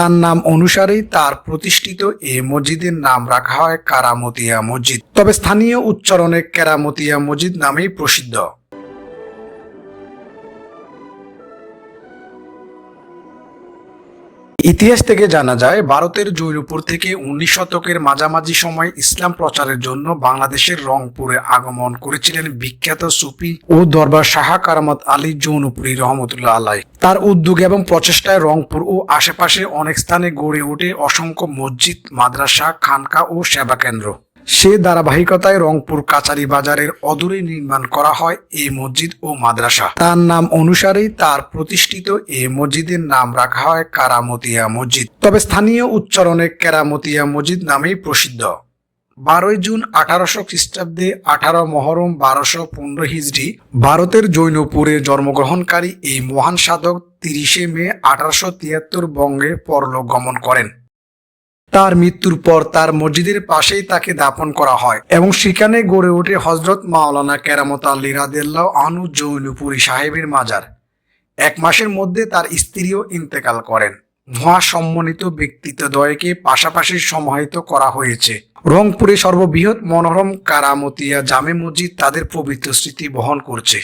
তার নাম অনুসারেই তার প্রতিষ্ঠিত এ মসজিদের নাম রাখা হয় কারামতিয়া মসজিদ। তবে স্থানীয় উচ্চারণে কেরামতিয়া মসজিদ নামেই প্রসিদ্ধ। ইতিহাস থেকে জানা যায়, ভারতের জৈরপুর থেকে উনিশ শতকের মাঝামাঝি সময় ইসলাম প্রচারের জন্য বাংলাদেশের রংপুরে আগমন করেছিলেন বিখ্যাত সুফি ও দরবার শাহ কারামত আলী জৌনপুরী রহমতুল্লাহ আলাই। তার উদ্যোগ এবং প্রচেষ্টায় রংপুর ও আশেপাশে অনেক স্থানে গড়ে ওঠে অসংখ্য মসজিদ, মাদ্রাসা, খানকা ও সেবা কেন্দ্র সে ধারাবাহিকতায় রংপুর কাচারি বাজারের অদূরে নির্মাণ করা হয় এই মসজিদ ও মাদ্রাসা। তার নাম অনুসারেই তার প্রতিষ্ঠিত এই মসজিদের নাম রাখা হয় কারামতিয়া মসজিদ। তবে স্থানীয় উচ্চারণে কেরামতিয়া মসজিদ নামেই প্রসিদ্ধ। বারোই জুন আঠারোশো খ্রিস্টাব্দে আঠারো মহরম বারোশো পনেরো হিজড়ি ভারতের জৈনপুরে জন্মগ্রহণকারী এই মহান সাধক তিরিশে মে আঠারোশো তিয়াত্তর বঙ্গে পরলোক গমন করেন। তার মৃত্যুর পর তার মসজিদের পাশেই তাকে দাপন করা হয় এবং সেখানে গড়ে ওঠে হজরত মাওলানা কেরামত আলী রাদেল্লাহ আনু জৈনপুরি সাহেবের মাজার। এক মাসের মধ্যে তার স্ত্রীও ইন্তেকাল করেন। মহাসম্মানিত ব্যক্তিত্বদ্বয়কে পাশাপাশি সমাহিত করা হয়েছে। রংপুরে সর্ববৃহৎ মনোরম কারামতিয়া জামে মসজিদ তাদের পবিত্র স্মৃতি বহন করছে।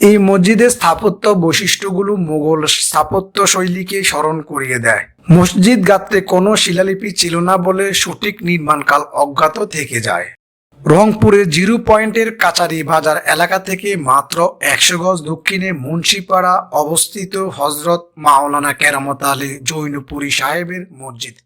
এই মসজিদের স্থাপত্য বৈশিষ্ট্যগুলো মোগল স্থাপত্য শৈলীকে স্মরণ করিয়ে দেয়। মসজিদ গাত্রে কোনো শিলালিপি ছিল না বলে সঠিক নির্মাণকাল অজ্ঞাত থেকে যায়। রংপুরে জিরো পয়েন্টের কাচারি বাজার এলাকা থেকে মাত্র একশো গজ দক্ষিণে মুন্সিপাড়া অবস্থিত হজরত মাওলানা কেরামত আলী জৈনপুরী সাহেবের মসজিদ।